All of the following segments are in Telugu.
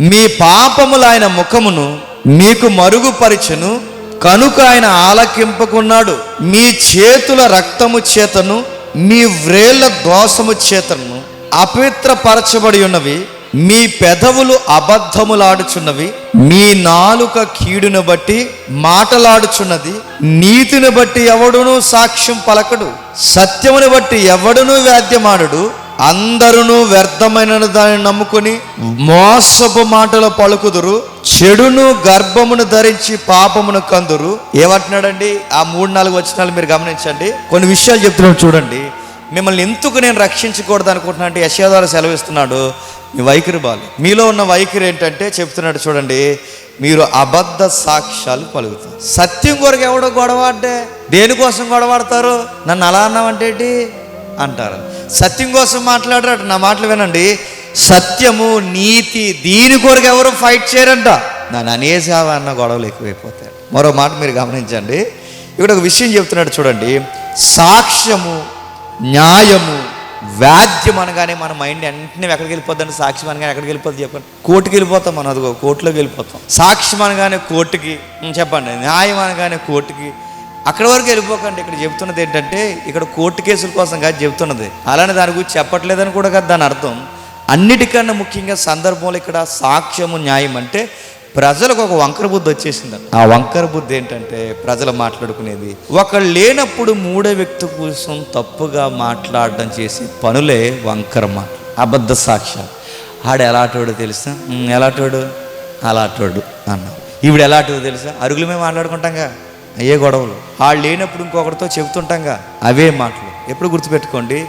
మీ పాపములు ఆయన ముఖమును మీకు మరుగుపరిచెను కనుక ఆయన ఆలకింపకున్నాడు. మీ చేతుల రక్తము చేతను మీ వ్రేళ్ళ దోషము చేతను అపవిత్రపరచబడి ఉన్నవి. మీ పెదవులు అబద్ధములాడుచున్నవి. మీ నాలుక కీడును బట్టి మాటలాడుచున్నది. నీతిని బట్టి ఎవడునూ సాక్ష్యం పలకడు. సత్యముని బట్టి ఎవడునూ వ్యాధ్యమాడు అందరును వ్యర్థమైన దాన్ని నమ్ముకొని మోసపు మాటలు పలుకుదురు చెడును గర్భమును ధరించి పాపమును కందురు. ఏమంటున్నాడండి ఆ మూడు నాలుగు వచనాలు మీరు గమనించండి. కొన్ని విషయాలు చెప్తున్నాడు చూడండి. మిమ్మల్ని ఎందుకు నేను రక్షించకూడదు అనుకుంటున్నా అంటే యశోదారు సెలవిస్తున్నాడు మీ వైఖరి బాలు. మీలో ఉన్న వైఖరి ఏంటంటే చెప్తున్నాడు చూడండి మీరు అబద్ధ సాక్ష్యాలు పలుకుతారు. సత్యం కొరకు ఎవడో గొడవాడే దేనికోసం గొడవాడతారు నన్ను అలా అన్నావంటే అంటారు. సత్యం కోసం మాట్లాడరాడు నా మాటలు వినండి. సత్యము నీతి దీని కొరకు ఎవరు ఫైట్ చేయరంట? నన్ను అనేసావా అన్న గొడవలు ఎక్కువైపోతాయి. మరో మాట మీరు గమనించండి. ఇక్కడ ఒక విషయం చెప్తున్నాడు చూడండి. సాక్ష్యము న్యాయము వ్యాధ్యం అనగానే మన మైండ్ వెంటనే ఎక్కడికి వెళ్ళిపోద్దండి? సాక్ష్యం అనగానే ఎక్కడికి వెళ్ళిపోద్ది చెప్పండి? కోర్టుకి వెళ్ళిపోతాం మనం అదిగో కోర్టులోకి వెళ్ళిపోతాం. సాక్ష్యం అనగానే కోర్టుకి చెప్పండి. న్యాయం అనగానే కోర్టుకి అక్కడ వరకు వెళ్ళిపోకండి. ఇక్కడ చెప్తున్నది ఏంటంటే ఇక్కడ కోర్టు కేసుల కోసం కాదు చెప్తున్నది అలానే దాని గురించి చెప్పట్లేదని కూడా కాదు దాని అర్థం. అన్నిటికన్నా ముఖ్యంగా సందర్భంలో ఇక్కడ సాక్ష్యము న్యాయం అంటే ప్రజలకు ఒక వంకర బుద్ధి వచ్చేసింది. ఆ వంకర బుద్ధి ఏంటంటే ప్రజలు మాట్లాడుకునేది. ఒకళ్ళు లేనప్పుడు మూడో వ్యక్తి కోసం తప్పుగా మాట్లాడడం చేసి పనులే వంకర మాట అబద్ధ సాక్ష్యాలు. ఆడు ఎలాటోడు తెలుసా? ఎలాటోడు? అలాటోడు అలాంటోడు ఈవిడ ఎలాంటిదో తెలుసా? అరుగులు మేము మాట్లాడుకుంటాంగా. అయ్యే గొడవలు. వాళ్ళు లేనప్పుడు ఇంకొకరితో చెబుతుంటాంగా అవే మాటలు. ఎప్పుడు గుర్తుపెట్టుకోండి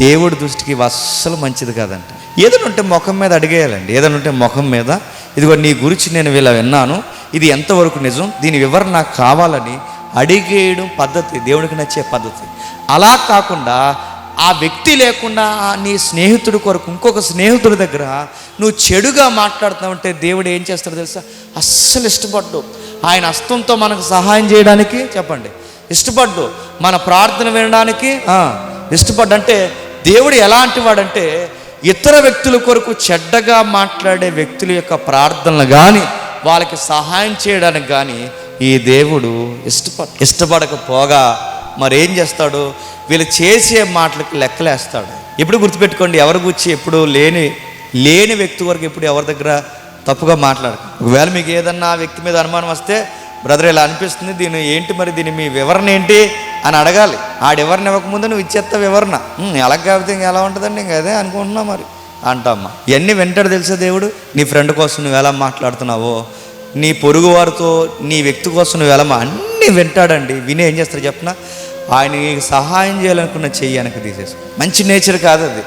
దేవుడి దృష్టికి అస్సలు మంచిది కాదంట. ఏదైనా ఉంటే ముఖం మీద అడిగేయాలండి. ఏదైనా ఉంటే ముఖం మీద ఇదిగో నీ గురించి నేను వీళ్ళ విన్నాను ఇది ఎంతవరకు నిజం దీని వివరణ నాకు కావాలని అడిగేయడం పద్ధతి దేవుడికి నచ్చే పద్ధతి. అలా కాకుండా ఆ వ్యక్తి లేకుండా నీ స్నేహితుడి కొరకు ఇంకొక స్నేహితుడి దగ్గర నువ్వు చెడుగా మాట్లాడుతున్నావంటే దేవుడు ఏం చేస్తాడో తెలుసా? అస్సలు ఇష్టపడ్డావు ఆయన హస్తంతో మనకు సహాయం చేయడానికి చెప్పండి. ఇష్టపడ్డు. మన ప్రార్థన వినడానికి ఇష్టపడ్డు అంటే దేవుడు ఎలాంటి వాడంటే ఇతర వ్యక్తుల కొరకు చెడ్డగా మాట్లాడే వ్యక్తుల యొక్క ప్రార్థనలు కానీ వాళ్ళకి సహాయం చేయడానికి కానీ ఈ దేవుడు ఇష్టపడ ఇష్టపడకపోగా మరేం చేస్తాడు? వీళ్ళు చేసే మాటలకు లెక్కలేస్తాడు. ఎప్పుడు గుర్తుపెట్టుకోండి ఎవరి గురించి ఎప్పుడు లేని లేని వ్యక్తి వరకు ఎప్పుడు ఎవరి దగ్గర తప్పుగా మాట్లాడక. ఒకవేళ మీకు ఏదన్నా ఆ వ్యక్తి మీద అనుమానం వస్తే బ్రదర్ ఇలా అనిపిస్తుంది దీని ఏంటి మరి దీని మీ వివరణ ఏంటి అని అడగాలి. ఆడెవరిని వివరణ ఇవ్వకముందు నువ్వు ఇచ్చేస్తా వివరణ. ఎలా కాకపోతే ఇంక ఎలా ఉంటుందండి ఇంక అదే అనుకుంటున్నా మరి. అంటామ్మా. ఇవన్నీ వింటాడు తెలుసా దేవుడు? నీ ఫ్రెండ్ కోసం నువ్వు ఎలా మాట్లాడుతున్నావో నీ పొరుగు వారితో నీ వ్యక్తి కోసం నువ్వు ఎలా అన్నీ వింటాడండి. విని ఏం చేస్తాడు చెప్పిన ఆయన సహాయం చేయాలనుకున్న చెయ్యి వెనక్కి తీసేసి మంచి నేచర్ కాదు అది.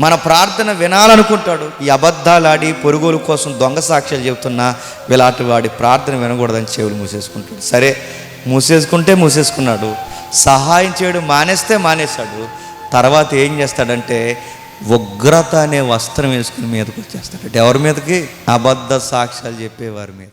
మన ప్రార్థన వినాలనుకుంటాడు. ఈ అబద్ధాలు ఆడి పొరుగుల కోసం దొంగ సాక్ష్యాలు చెబుతున్నా వీళ్ళటి వాడి ప్రార్థన వినకూడదని చెవులు మూసేసుకుంటాడు. సరే మూసేసుకుంటే మూసేసుకున్నాడు. సహాయం చేయడం మానేస్తే మానేశాడు. తర్వాత ఏం చేస్తాడంటే ఉగ్రత అనే వస్త్రం వేసుకుని మీదకి వచ్చేస్తాడు ఎవరి మీదకి? అబద్ధ సాక్ష్యాలు చెప్పేవారి మీద.